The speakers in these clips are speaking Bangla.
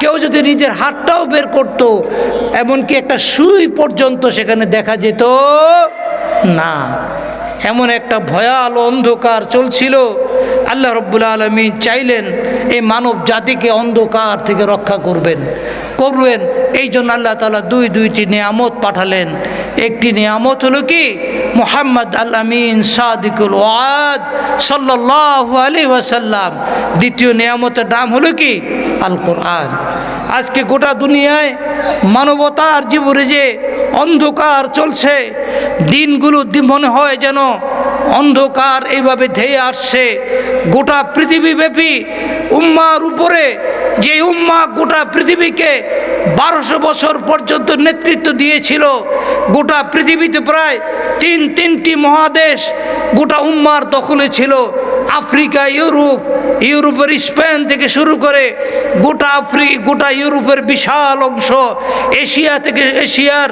কেউ যদি নিজের হাতটাও বের করত, এমনকি একটা সুই পর্যন্ত সেখানে দেখা যেত না। এমন একটা ভয়াল অন্ধকার চলছিল। আল্লাহ রব্বুল আলমী চাইলেন এই মানব জাতিকে অন্ধকার থেকে রক্ষা করবেন। করবেন। এই জন্য আল্লাহ তালা দুই, দুইটি নিয়ামত পাঠালেন। একটি নিয়ামত হলো কি? মোহাম্মদ আল্লামিন সাদিকুল ওয়াদ সাল্লাহ আলী ওয়াসাল্লাম। দ্বিতীয় নিয়ামতের নাম হলো কি? আল কোরআন। আজকে গোটা দুনিয়ায় মানবতার জীবনে যে অন্ধকার চলছে, দিনগুলো মনে হয় যেন অন্ধকার এইভাবে ধেয়ে আসছে। গোটা পৃথিবীব্যাপী উম্মার উপরে যে উম্মা গোটা পৃথিবীকে বারোশো বছর পর্যন্ত নেতৃত্ব দিয়েছিল, গোটা পৃথিবীতে প্রায় তিন তিনটি মহাদেশ গোটা উম্মার দখলে ছিল। আফ্রিকা, ইউরোপ, ইউরোপের স্পেন থেকে শুরু করে গোটা আফ্রি, গোটা ইউরোপের বিশাল অংশ, এশিয়া থেকে, এশিয়ার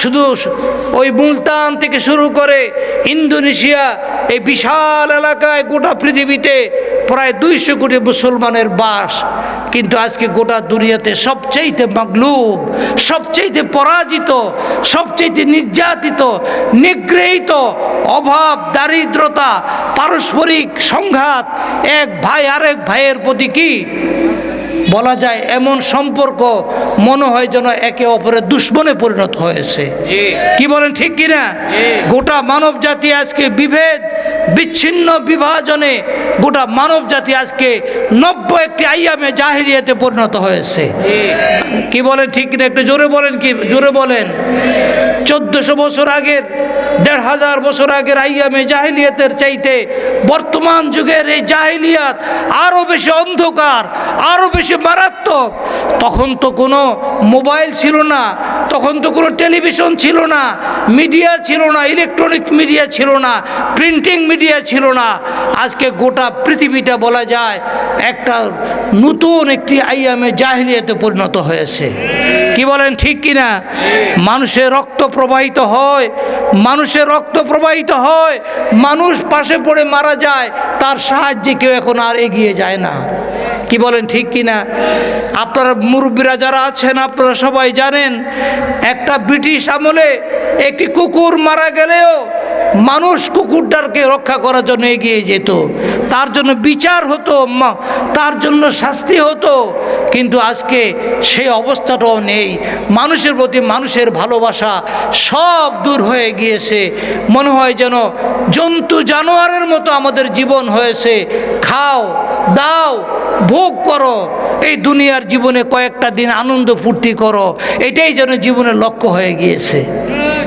শুধু ওই মুলতান থেকে শুরু করে ইন্দোনেশিয়া, এই বিশাল এলাকায় গোটা পৃথিবীতে প্রায় দুইশো কোটি মুসলমানের বাস। কিন্তু আজকে গোটা দুনিয়াতে সবচাইতে মাগলুব, সবচাইতে পরাজিত, সবচাইতে নির্যাতিত, নিগৃহীত, অভাব, দারিদ্রতা, পারস্পরিক সংঘাত, এক ভাই আরেক ভাইয়ের প্রতি কি? বলা যায় এমন সম্পর্ক মনে হয় যেন একে অপরের দুশ্মনে পরিণত হয়েছে। কি বলেন ঠিক কিনা? গোটা মানব জাতি আজকে বিভেদ বিচ্ছিন্ন বিভাজনে গোটা মানব জাতি আজকে নব্য একটি আইয়ামে জাহিরিয়াতে পরিণত হয়েছে। কি বলেন ঠিক কিনা? একটু জোরে বলেন কি? জোরে বলেন। চোদ্দশো বছর আগের দেড় হাজার বছর আগের আইয়ামে জাহিলিয়াতের চাইতে বর্তমান যুগের এই জাহিলিয়াত আরও বেশি অন্ধকার আরও বেশি মারাত্মক। তখন তো কোনো মোবাইল ছিল না, তখন তো কোনো টেলিভিশন ছিল না, মিডিয়া ছিল না, ইলেকট্রনিক মিডিয়া ছিল না, প্রিন্টিং মিডিয়া ছিল না। আজকে গোটা পৃথিবীটা বলা যায় একটা নতুন একটি আইয়ামে জাহিলিয়াতে পরিণত হয়েছে। কি বলেন, ঠিক কিনা মানুষের রক্ত প্রবাহিত হয় মানুষের রক্ত প্রবাহিত হয়, মানুষ পাশে পড়ে মারা যায়, তার সাহায্যে কেউ এখন আর এগিয়ে যায় না। কি বলেন, ঠিক কিনা আপনারা মুরব্বীরা যারা আছেন, আপনারা সবাই জানেন, একটা ব্রিটিশ আমলে একটি কুকুর মারা গেলেও মানুষ কুকুরটাকে রক্ষা করার জন্য এগিয়ে যেত। তার জন্য বিচার হতো তার জন্য শাস্তি হতো, কিন্তু আজকে সেই অবস্থাটাও নেই। মানুষের প্রতি মানুষের ভালোবাসা সব দূর হয়ে গিয়েছে। মনে হয় যেন জন্তু জানোয়ারের মতো আমাদের জীবন হয়েছে। খাও, দাও ভোগ করো। এই দুনিয়ার জীবনে কয়েকটা দিন আনন্দ ফুর্তি করো। এটাই যেন জীবনের লক্ষ্য হয়ে গিয়েছে।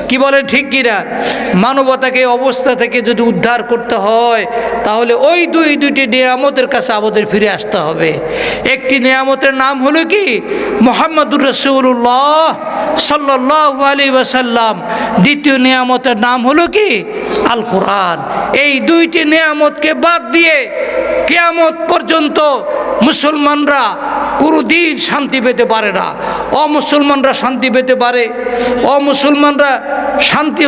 কি বলেন ঠিক কিনা? মানবতাকে অবস্থা থেকে যদি উদ্ধার করতে হয়, তাহলে ওই দুই দুইটি নিয়ামতের কাছে আমাদের ফিরে আসতে হবে। একটি নিয়ামতের নাম হলো কি? মোহাম্মদুর রসুল্লাহ সাল্লাহ আলী ওয়াসাল্লাম। দ্বিতীয় নিয়ামতের নাম হলো কি? আল কোরআন এই দুইটি নিয়ামতকে বাদ দিয়ে কেয়ামত পর্যন্ত মুসলমানরা কোনোদিন শান্তি পেতে পারে না। অমুসলমানরা শান্তি পেতে পারে, অমুসলমানরা শান্তি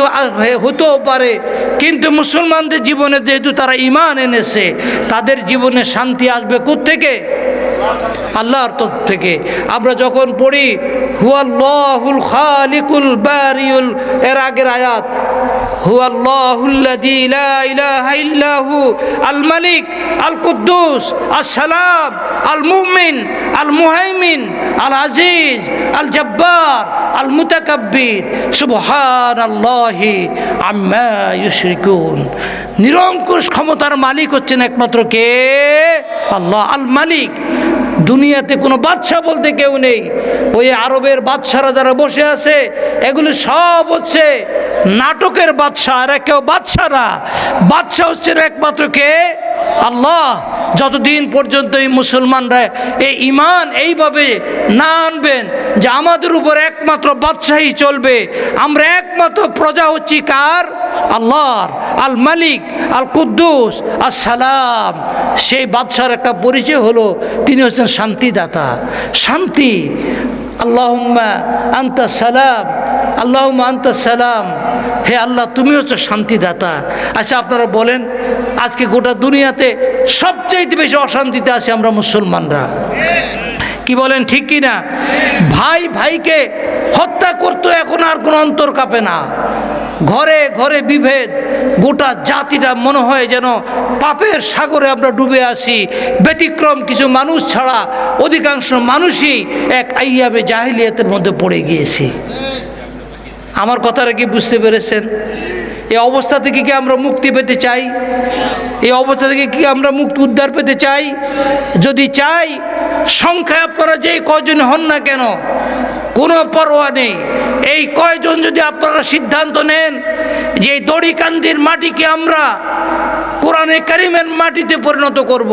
হতেও পারে, কিন্তু মুসলমানদের জীবনে যেহেতু তারা ইমান এনেছে, তাদের জীবনে শান্তি আসবে থেকে আল্লাহর তরফ থেকে। আমরা যখন পড়ি, হুয়াল্লাহুল খালিকুল বারিউল, এর আগের আয়াত ইল্লাহু আল মালিক আল কুদ্দুস আসসালাম আল মুমিন আল মুহাইমিন আল আজিজ আল জব্বার আল মুতাকাব্বির সুবহানাল্লাহি আম্মা ইউশরিকুন। নিরঙ্কুশ ক্ষমতার মালিক হচ্ছেন একমাত্র কে? আল্লাহ। আল মালিক দুনিয়াতে কোনো বাদশা বলতে কেউ নেই। ওই আরবের বাদশারা যারা বসে আছে, এগুলি সব হচ্ছে নাটকের বাদশা আর কেউ বাদশারা বাদশা হচ্ছেন একমাত্র কে? আল্লাহ। যতদিন পর্যন্ত এই মুসলমানরা এই ইমান এইভাবে না আনবেন যে আমাদের উপর একমাত্র বাদশাহী চলবে, আমরা একমাত্র প্রজা হচ্ছি কার? আল্লাহর। আল মালিক, আল কুদ্দুস আর সালাম। সেই বাদশার একটা পরিচয় হলো, তিনি হচ্ছেন শান্তিদাতা। শান্তি আল্লাহুম্মা আন্তা সালাম, আল্লাহম্মা আন্তা সালাম। হে আল্লাহ, তুমি হচ্ছে শান্তিদাতা। আচ্ছা আপনারা বলেন, আজকে গোটা দুনিয়াতে সবচেয়ে বেশি অশান্তিতে আছি আমরা মুসলমানরা। কি বলেন, ঠিক কি না ভাই ভাইকে হত্যা করতো, এখন আর কোনো অন্তর কাঁপে না। ঘরে ঘরে বিভেদ, গোটা জাতিটা মনে হয় যেন পাপের সাগরে আমরা ডুবে আসি ব্যতিক্রম কিছু মানুষ ছাড়া অধিকাংশ মানুষই এক আইয়াবে জাহিলিয়াতের মধ্যে পড়ে গিয়েছে। আমার কথাটা কি বুঝতে পেরেছেন? এই অবস্থা থেকে কি আমরা মুক্তি পেতে চাই? এই অবস্থা থেকে কি আমরা মুক্তি উদ্ধার পেতে চাই? যদি চাই, সংখ্যায় আপনারা যেই কজন হন না কেন, কোনো পরোয়া নেই। এই কয়জন যদি আপনারা সিদ্ধান্ত নেন যে এই দড়িকান্দির মাটিকে আমরা কোরআনে কারিমের মাটিতে পরিণত করব।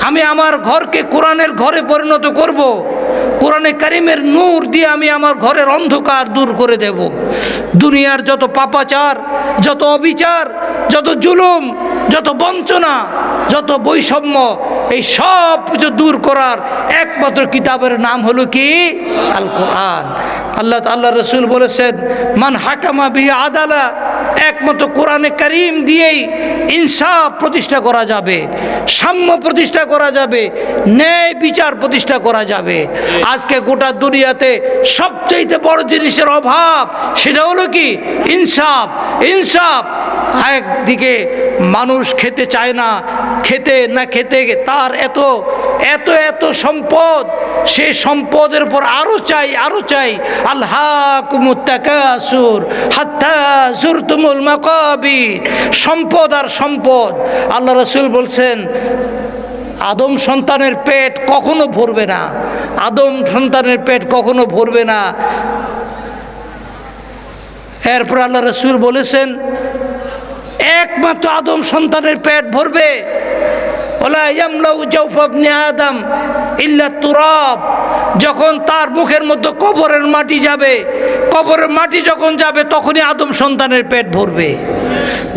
আমি আমার ঘরকে কোরআনের ঘরে পরিণত করব। কোরআনে কারিমের নূর দিয়ে আমি আমার ঘরের অন্ধকার দূর করে দেব দুনিয়ার যত পাপাচার, যত অবিচার, যত জুলুম, যত বঞ্চনা, যত বৈষম্য, এই সব কিছু দূর করার একমাত্র কিতাবের নাম হলো কি আল কোরআন আল্লাহ আল্লাহ রসুল বলেছেন, মান হাকামা বিহি আদালা একমাত্র কোরআনে করিম দিয়েই ইনসাফ প্রতিষ্ঠা করা যাবে, সাম্য প্রতিষ্ঠা করা যাবে, ন্যায় বিচার প্রতিষ্ঠা করা যাবে। আজকে গোটা দুনিয়াতে সবচাইতে বড় জিনিসের অভাব সেটা হলো কি? ইনসাফ ইনসাফ। একদিকে মানুষ খেতে চায় না, খেতে না খেতে তার এত এত এত সম্পদ, সে সম্পদের উপর আরও চাই আরও চাই। আল্লাহ কুমুত্তাকাসুর হাত্তা জুরতুমুল মাকাবির। সম্পদ আর সম্পদ। আল্লাহ রসুল বলছেন, আদম সন্তানের পেট কখনো ভরবে না। আদম সন্তানের পেট কখনো ভরবে না। এরপর আল্লাহ রসুল বলেছেন, একমাত্র আদম সন্তানের পেট ভরবে। আদম যখন তার মুখের মধ্যে কবরের মাটি যাবে, কবরের মাটি যখন যাবে, তখনই আদম সন্তানের পেট ভরবে।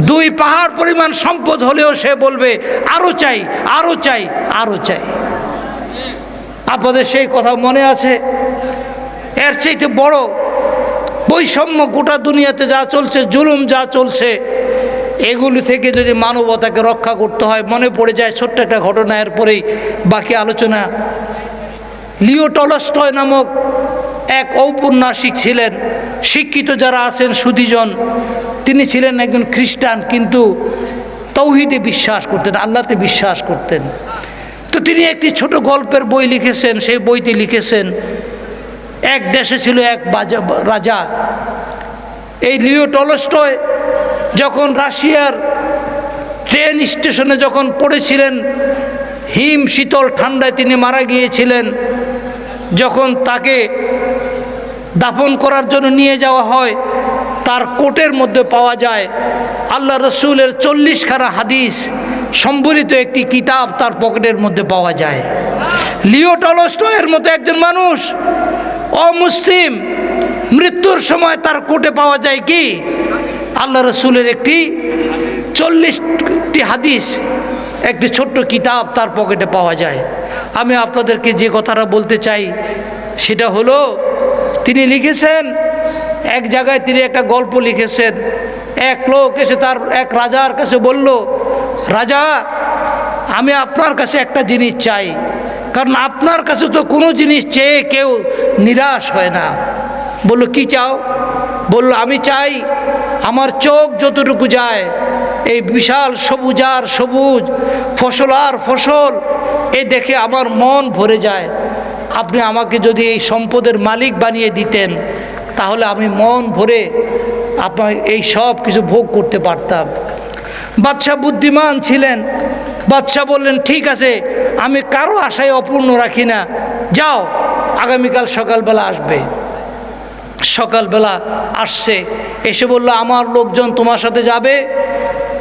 দুই পাহাড় পরিমাণ সম্পদ হলেও সে বলবে আরও চাই আরও চাই আরও চাই। আপনাদের সেই কথা মনে আছে? এর চাইতে বড় বৈষম্য গোটা দুনিয়াতে যা চলছে, জুলুম যা চলছে এগুলি থেকে যদি মানবতাকে রক্ষা করতে হয়, মনে পড়ে যায় ছোট্ট একটা ঘটনা এর পরেই বাকি আলোচনা। লিও টলস্টয় নামক এক ঔপন্যাসিক ছিলেন। শিক্ষিত যারা আছেন, সুদীজন, তিনি ছিলেন একজন খ্রিস্টান, কিন্তু তৌহিদে বিশ্বাস করতেন, আল্লাহতে বিশ্বাস করতেন। তো তিনি একটি ছোট গল্পের বই লিখেছেন, সেই বইতে লিখেছেন, এক দেশে ছিল এক রাজা। এই লিও টলস্টয় যখন রাশিয়ার ট্রেন স্টেশনে যখন পড়েছিলেন, হিম শীতল ঠান্ডায় তিনি মারা গিয়েছিলেন, যখন তাকে দাফন করার জন্য নিয়ে যাওয়া হয়, তার কোটের মধ্যে পাওয়া যায় আল্লাহ রসুলের চল্লিশ চল্লিশখানা হাদিস, সম্বলিত একটি কিতাব তার পকেটের মধ্যে পাওয়া যায়। লিও টলস্টয়ের মতো একজন মানুষ, অমুসলিম, মৃত্যুর সময় তার কোটে পাওয়া যায় কি? আল্লাহ রসুলের একটি চল্লিশটি হাদিস, একটি ছোট্ট কিতাব তার পকেটে পাওয়া যায়। আমি আপনাদেরকে যে কথাটা বলতে চাই, সেটা হলো, তিনি লিখেছেন, এক জায়গায় তিনি একটা গল্প লিখেছেন। এক লোক এসে তার এক রাজার কাছে বলল, রাজা, আমি আপনার কাছে একটা জিনিস চাই, কারণ আপনার কাছে তো কোনো জিনিস চেয়ে কেউ নিরাশ হয় না। বলল, কি চাও? বলল, আমি চাই আমার চোখ যতটুকু যায়, এই বিশাল সবুজার সবুজ ফসল আর ফসল, এ দেখে আমার মন ভরে যায়। আপনি আমাকে যদি এই সম্পদের মালিক বানিয়ে দিতেন, তাহলে আমি মন ভরে আপনার এই সব কিছু ভোগ করতে পারতাম। বাদশাহ বুদ্ধিমান ছিলেন। বাদশাহ বললেন, ঠিক আছে, আমি কারও আশায় অপূর্ণ রাখি না। যাও, আগামীকাল সকালবেলা আসবে। সকালবেলা আসছে, এসে বলল, আমার লোকজন তোমার সাথে যাবে?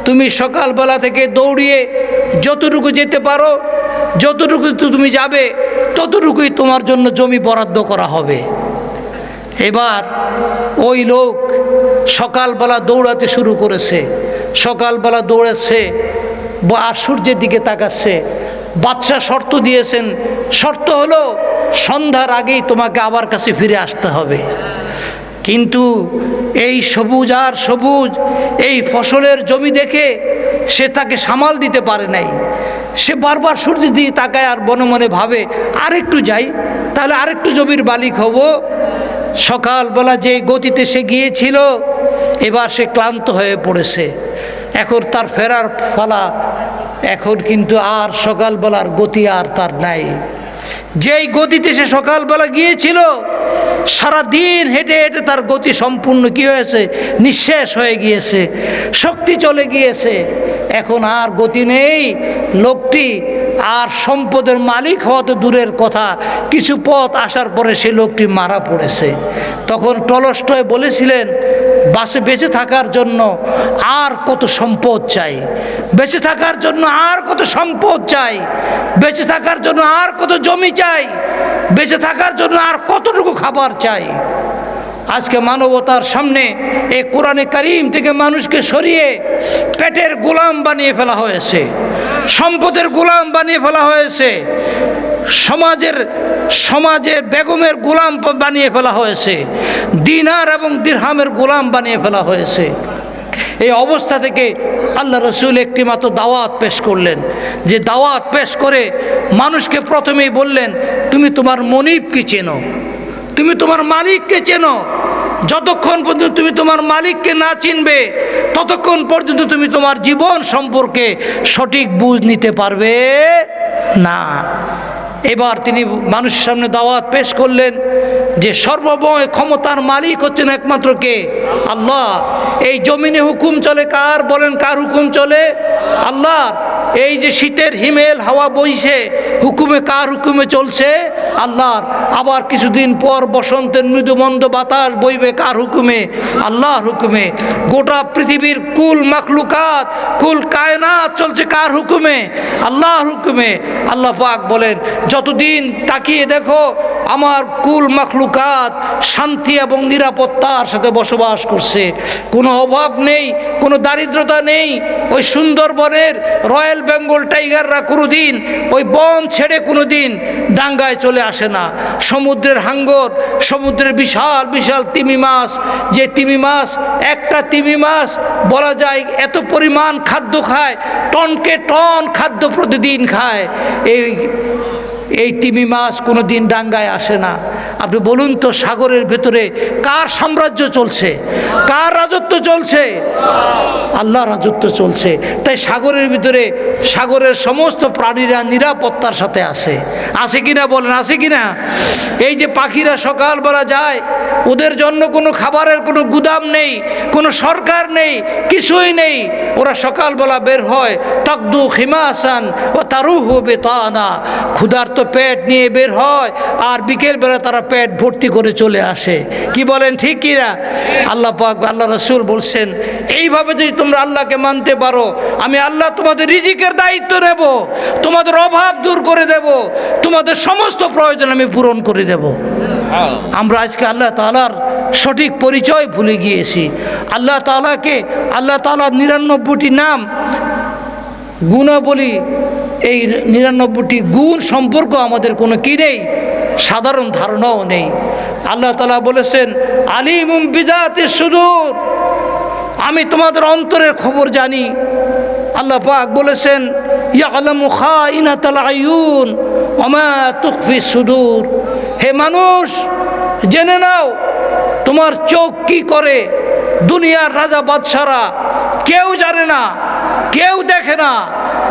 তুমি সকালবেলা থেকে দৌড়িয়ে যতটুকু যেতে পারো, যতটুকু তুমি যাবে, ততটুকুই তোমার জন্য জমি বরাদ্দ করা হবে। এবার ওই লোক সকালবেলা দৌড়াতে শুরু করেছে। সকালবেলা দৌড়াচ্ছে আর সূর্যের দিকে তাকাচ্ছে। বাচ্চা শর্ত দিয়েছেন, শর্ত হলো সন্ধ্যার আগেই তোমাকে আবার কাছে ফিরে আসতে হবে। কিন্তু এই সবুজ আর সবুজ, এই ফসলের জমি দেখে সে তাকে সামাল দিতে পারে নাই। সে বারবার সূর্য দিয়ে তাকায় আর মনে মনে ভাবে, আরেকটু যাই, তাহলে আরেকটু জমির মালিক হব। সকালবেলা যে গতিতে সে গিয়েছিল, এবার সে ক্লান্ত হয়ে পড়েছে। এখন তার ফেরার ফলা এখন কিন্তু আর সকালবেলার গতি আর তার নাই। যেই গতিতে সে সকালবেলা গিয়েছিল সারা দিন হেঁটে হেঁটে তার গতি সম্পূর্ণ কি হয়েছে? নিঃশেষ হয়ে গিয়েছে, শক্তি চলে গিয়েছে। এখন আর গতি নেই। লোকটি আর সম্পদের মালিক হওয়া তো দূরের কথা। কিছু পথ আসার পরে সে লোকটি মারা পড়েছে। তখন টলস্টয় বলেছিলেন, বাসে বেঁচে থাকার জন্য আর কত সম্পদ চাই? বেঁচে থাকার জন্য আর কত সম্পদ চাই? বেঁচে থাকার জন্য আর কত জমি চাই? বেঁচে থাকার জন্য আর কতটুকু খাবার চাই? আজকে মানবতার সামনে এই কোরআনে কারিম থেকে মানুষকে সরিয়ে পেটের গোলাম বানিয়ে ফেলা হয়েছে, সম্পদের গোলাম বানিয়ে ফেলা হয়েছে, সমাজের সমাজের বেগমের গোলাম বানিয়ে ফেলা হয়েছে, দিনার এবং দিরহামের গোলাম বানিয়ে ফেলা হয়েছে। এই অবস্থা থেকে আল্লাহ রসুল একটি মাত্র দাওয়াত পেশ করলেন। যে দাওয়াত পেশ করে মানুষকে প্রথমেই বললেন, তুমি তোমার মনিবকে চেনো। তুমি তোমার মালিককে চেনো। যতক্ষণ পর্যন্ত তুমি তোমার মালিককে না চিনবে, ততক্ষণ পর্যন্ত তুমি তোমার জীবন সম্পর্কে সঠিক বুঝ নিতে পারবে না। এবার তিনি মানুষের সামনে দাওয়াত পেশ করলেন। যে সর্বময় ক্ষমতার মালিক হচ্ছেন একমাত্র কে? আল্লাহ। এই জমিনে হুকুম চলে কার? বলেন, কার হুকুম চলে? আল্লাহ। এই যে শীতের হিমেল হাওয়া বইছে, হুকুমে কার হুকুমে চলছে? আল্লাহর আবার কিছুদিন পর বসন্তের মৃদুমন্দ বাতাস বইবে কার হুকুমে? আল্লাহর হুকুমে। গোটা পৃথিবীর কুল মাখলুকাত, কুল কায়নাত চলছে কার হুকুমে? আল্লাহর হুকুমে। আল্লাহ পাক বলেন, যতদিন তাকিয়ে দেখো আমার কুল মাখলুকাত শান্তি এবং নিরাপত্তার সাথে বসবাস করছে। কোনো অভাব নেই, কোনো দারিদ্রতা নেই। ওই সুন্দরবনের রয়্যাল বেঙ্গল টাইগাররা কোনো দিন ওই বন ছেড়ে কোনো দিন ডাঙ্গায় চলে আসে না। সমুদ্রের হাঙ্গর, সমুদ্রের বিশাল বিশাল তিমি মাছ। যে তিমি মাছ, একটা তিমি মাছ বলা যায় এত পরিমাণ খাদ্য খায়, টনকে টন খাদ্য প্রতিদিন খায়। এই এই তিমি মাছ কোনো দিন ডাঙ্গায় আসে না। আপনি বলুন তো, সাগরের ভেতরে কার সাম্রাজ্য চলছে? কার রাজত্ব চলছে? আল্লাহ রাজত্ব চলছে। তাই সাগরের ভিতরে সাগরের সমস্ত প্রাণীরা নিরাপত্তার সাথে আছে। আছে কিনা বলেন, আছে কিনা? এই যে পাখিরা সকালবেলা যায়, ওদের জন্য কোনো খাবারের কোনো গুদাম নেই, কোনো সরকার নেই, কিছুই নেই। ওরা সকালবেলা বের হয়, তকদু খিমাসান ও তারুহু বেতানা। ক্ষুধার্ত পেট নিয়ে বের হয় আর বিকেলবেলা তারা পেট ভর্তি করে চলে আসে। কি বলেন ঠিক কিনা আল্লাহ পাক, আল্লাহ রসুল বলছেন, এইভাবে যদি তোমরা আল্লাহকে মানতে পারো, আমি আল্লাহ তোমাদের রিজিকের দায়িত্ব নেব, তোমাদের অভাব দূর করে দেব, তোমাদের সমস্ত প্রয়োজন আমি পূরণ করে দেব। আমরা আজকে আল্লাহ তালার সঠিক পরিচয় ভুলে গিয়েছি। আল্লাহ তালাকে আল্লাহ তালার নিরানব্বইটি নাম গুণাবলী এই নিরানব্বইটি গুণ সম্পর্ক আমাদের কোনো কি নেই? সাধারণ ধারণাও নেই। আল্লাহ তালা বলেছেন, আলিমুম বিজাতে সুদূর। আমি তোমাদের অন্তরের খবর জানি। আল্লাহ পাক বলেছেন সুদূর। হে মানুষ, জেনে নাও, তোমার চোখ কি করে? দুনিয়ার রাজা বাদশারা কেউ জানে না, কেউ দেখে না।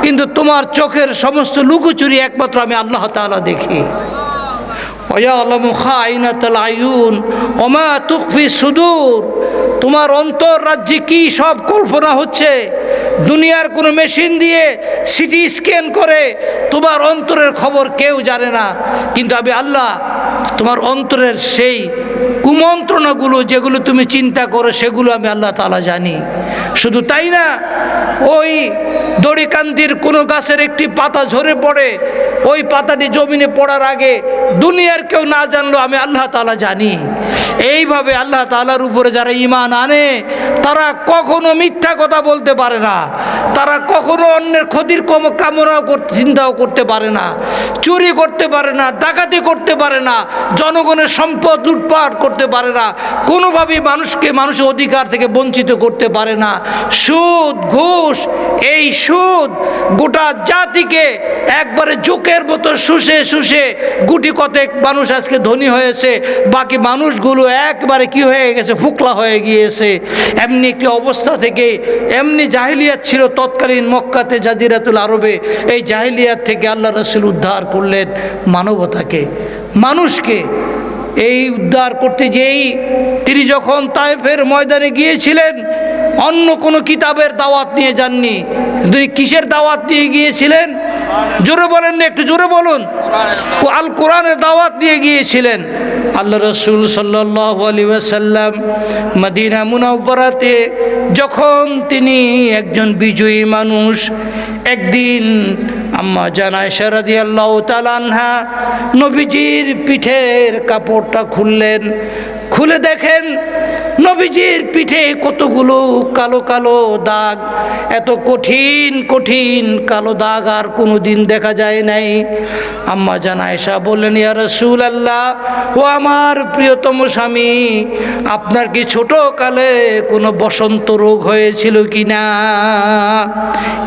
কিন্তু তোমার চোখের সমস্ত লুকোচুরি একমাত্র আমি আল্লাহ তাআলা দেখি। আয়ুন তুকফি সুদূর। তোমার অন্তর রাজ্যে কি সব কল্পনা হচ্ছে? দুনিয়ার কোনো মেশিন দিয়ে সিটি স্ক্যান করে তোমার অন্তরের খবর কেউ জানে না। কিন্তু আমি আল্লাহ, তোমার অন্তরের সেই কুমন্ত্রণাগুলো যেগুলো তুমি চিন্তা করো, সেগুলো আমি আল্লাহ তালা জানি। শুধু তাই না, ওই দড়িকান্দির কোনো গাছের একটি পাতা ঝরে পড়ে, ওই পাতাটি জমিনে পড়ার আগে দুনিয়ার কেউ না জানলো আমি আল্লাহ তালা জানি। এইভাবে আল্লাহ তালার উপরে যারা ইমান আনে, তারা কখনো মিথ্যা কথা বলতে পারে না। তারা কখনো অন্যের ক্ষতির কম কামনাও করতে চিন্তাও করতে পারে না। চুরি করতে পারে না, ডাকাতি করতে পারে না, জনগণের সম্পদ লুটপাট করতে পারে না। কোনোভাবেই মানুষকে মানুষের অধিকার থেকে বঞ্চিত করতে পারে না। সুদ, ঘুষ, এই সুদ গোটা জাতিকে একবারে জোকের মতো শুষে শুষে গুটি কতেক মানুষ আজকে ধনী হয়েছে, বাকি মানুষগুলো একবারে কি হয়ে গেছে, ফুকলা হয়ে গিয়েছে। এমনি একটি অবস্থা থেকে, এমনি জাহিলিয়াত ছিল তৎকালীন মক্কাতে জাজিরাতুল আরবে। এই জাহিলিয়াত থেকে আল্লাহ রসুল উদ্ধার করলেন মানবতাকে। মানুষকে এই উদ্ধার করতে যেই তিনি যখন তায়েফের ময়দানে গিয়েছিলেন, অন্য কোনো কিতাবের দাওয়াত নিয়ে যাননি। তিনি কিসের দাওয়াত নিয়ে গিয়েছিলেন? জোরে বলেন না, একটু জোরে বলুন। আল কোরআনের দাওয়াত দিয়ে গিয়েছিলেন। আল্লাহ রসুল সাল্লাহ আলী মদিনা মুনাওয়ারাতে যখন তিনি একজন বিজয়ী মানুষ, একদিন আম্মা জানায় সারাদি আল্লাহ তালানহা নবীজির পিঠের কাপড়টা খুললেন খুলে দেখেন নবীজির পিঠে কতগুলো কালো কালো দাগ, এত কঠিন কঠিন কালো দাগ আর কোনো দিন দেখা যায় নাই। আম্মা জানা এসা বললেন, ইয়া রসুল আল্লাহ ও আমার প্রিয়তম স্বামী, আপনার কি ছোট কালে কোনো বসন্ত রোগ হয়েছিল কি না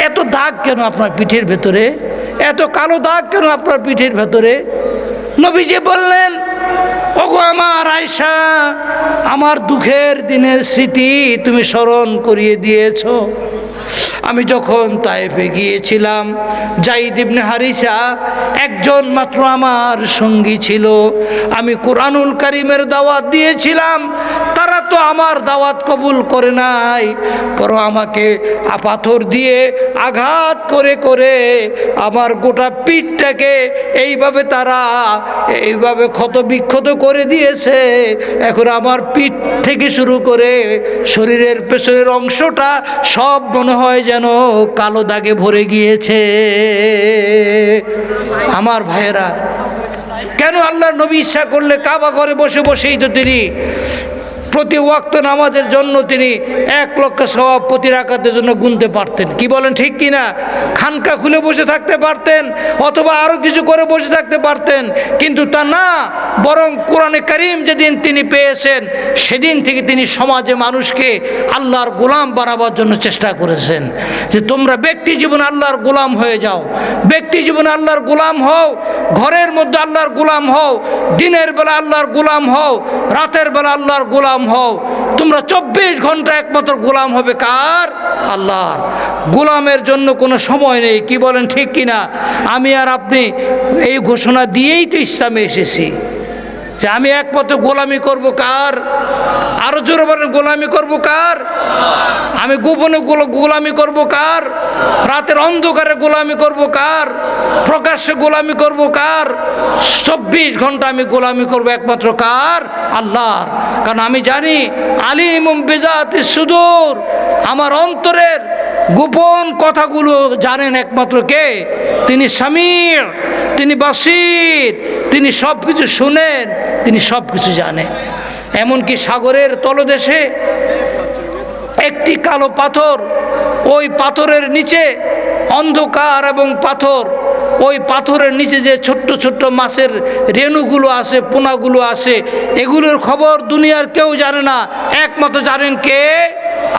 এত দাগ কেন আপনার পিঠের ভেতরে? এত কালো দাগ কেন আপনার পিঠের ভেতরে? নবীজি বললেন ওগো আমার আয়সা আমার দুঃখের দিনের স্মৃতি তুমি স্মরণ করিয়ে দিয়েছ। আমি যখন তাইফে গিয়েছিলাম জাইদ ইবনে হারিসা একজন মাত্র আমার সঙ্গী ছিল। আমি কোরআনুল করিমের দাওয়াত দিয়েছিলাম তো আমার দাওয়াত কবুল করে নাই। পর আমাকে পাথর দিয়ে আঘাত করে করে আমার গোটা পিঠটাকে এইভাবে তারা এইভাবে ক্ষত বিক্ষত করে দিয়েছে। এখন আমার পিঠ থেকে শুরু করে শরীরের পেছনের অংশটা সব মনে হয় যেন কালো দাগে ভরে গিয়েছে। আমার ভাইয়েরা, কেন আল্লাহ নবী ইচ্ছা করলে কাবা ঘরে বসে বসেই তো তিনি প্রতি ওয়াক্ত নামাজের জন্য তিনি এক লক্ষ স্বভাব প্রতি রাখাতের জন্য গুনতে পারতেন। কি বলেন, ঠিক কি না খানকা খুলে বসে থাকতে পারতেন, অথবা আরও কিছু করে বসে থাকতে পারতেন, কিন্তু তা না, বরং কোরআনে করিম যেদিন তিনি পেয়েছেন, সেদিন থেকে তিনি সমাজে মানুষকে আল্লাহর গোলাম বানাবার জন্য চেষ্টা করেছেন। যে তোমরা ব্যক্তি জীবনে আল্লাহর গোলাম হয়ে যাও, ব্যক্তি জীবনে আল্লাহর গোলাম হও ঘরের মধ্যে আল্লাহর গোলাম হও, দিনের বেলা আল্লাহর গোলাম হও, রাতের বেলা আল্লাহর গোলাম হও। তোমরা চব্বিশ ঘণ্টা একমাত্র গোলাম হবে কার? আল্লাহর। গোলামের জন্য কোনো সময় নেই, কি বলেন ঠিক কিনা? আমি আর আপনি এই ঘোষণা দিয়েই তো ইসলামে এসেছি। যে আমি একমাত্র গোলামি করব কার? আরও জোরে বলেন, গোলামি করব কার? আমি গোপনে গোল- গোলামি করব কার? রাতের অন্ধকারে গোলামি করব কার? প্রকাশ্যে গোলামি করব কার? চব্বিশ ঘণ্টা আমি গোলামি করব একমাত্র কার? আল্লাহর। কারণ আমি জানি আলিম বেজাতে সুদূর। আমার অন্তরের গোপন কথাগুলো জানেন একমাত্র কে? তিনি সমীর তিনি বাসির তিনি সব কিছু শুনেন, তিনি সব কিছু জানেন। এমনকি সাগরের তলদেশে একটি কালো পাথর, ওই পাথরের নিচে অন্ধকার এবং পাথর, ওই পাথরের নিচে যে ছোট্ট ছোট্ট মাছের রেণুগুলো আছে, পোনাগুলো আছে, এগুলোর খবর দুনিয়ার কেউ জানে না। একমাত্র জানেন কে?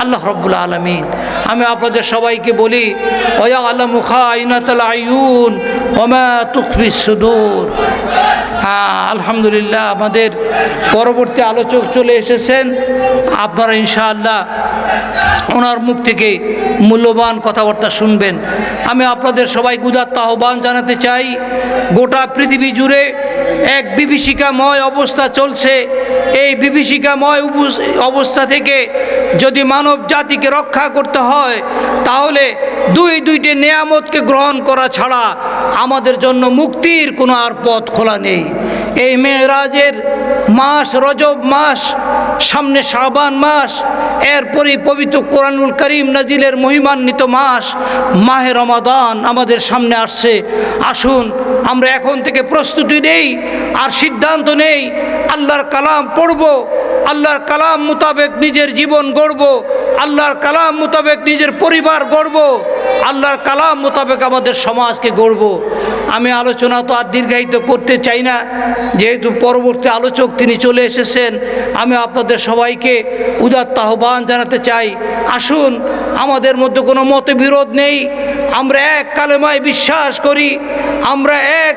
আল্লাহ রব্বুল আলমিন। আমি আপনাদের সবাইকে বলি, ওয়া আল্লাহ মুখা আইনাতাল আয়ুন ওমা তুকফি সুদূর। হ্যাঁ আলহামদুলিল্লাহ, আমাদের পরবর্তী আলোচক চলে এসেছেন। আপনারা ইনশাআল্লাহ ওনার মুখ থেকে মূল্যবান কথাবার্তা শুনবেন। আমি আপনাদের সবাই গুদাত্ত আহ্বান জানাতে চাই, গোটা পৃথিবী জুড়ে এক বিভীষিকাময় অবস্থা চলছে। এই বিভীষিকাময় অবস্থা থেকে যদি মানব জাতিকে রক্ষা করতে হয়, তাহলে দুই দুইটি নিয়ামতকে গ্রহণ করা ছাড়া আমাদের জন্য মুক্তির কোনো আর পথ খোলা নেই। এই মেয়েরাজের মাস, রজব মাস, সামনে শাবান মাস এরপরে পবিত্র কোরআনুল করিম নাজিলের মহিমান্বিত মাস, মাহে রমাদান আমাদের সামনে আসছে। আসুন, আমরা এখন থেকে প্রস্তুতি নেই আর সিদ্ধান্ত নেই। আল্লাহর কালাম পড়ব, আল্লাহর কালাম মোতাবেক নিজের জীবন গড়ব আল্লাহর কালাম মোতাবেক নিজের পরিবার গড়ব, আল্লাহর কালাম মোতাবেক আমাদের সমাজকে গড়ব। আমি আলোচনা তো আর দীর্ঘায়িত করতে চাই না, যেহেতু পরবর্তী আলোচক তিনি চলে এসেছেন, আমি আপনাদের সবাইকে উদাত্ত আহ্বান জানাতে চাই। আসুন, আমাদের মধ্যে কোনো মতবিরোধ নেই, আমরা এক কালেমায় বিশ্বাস করি, আমরা এক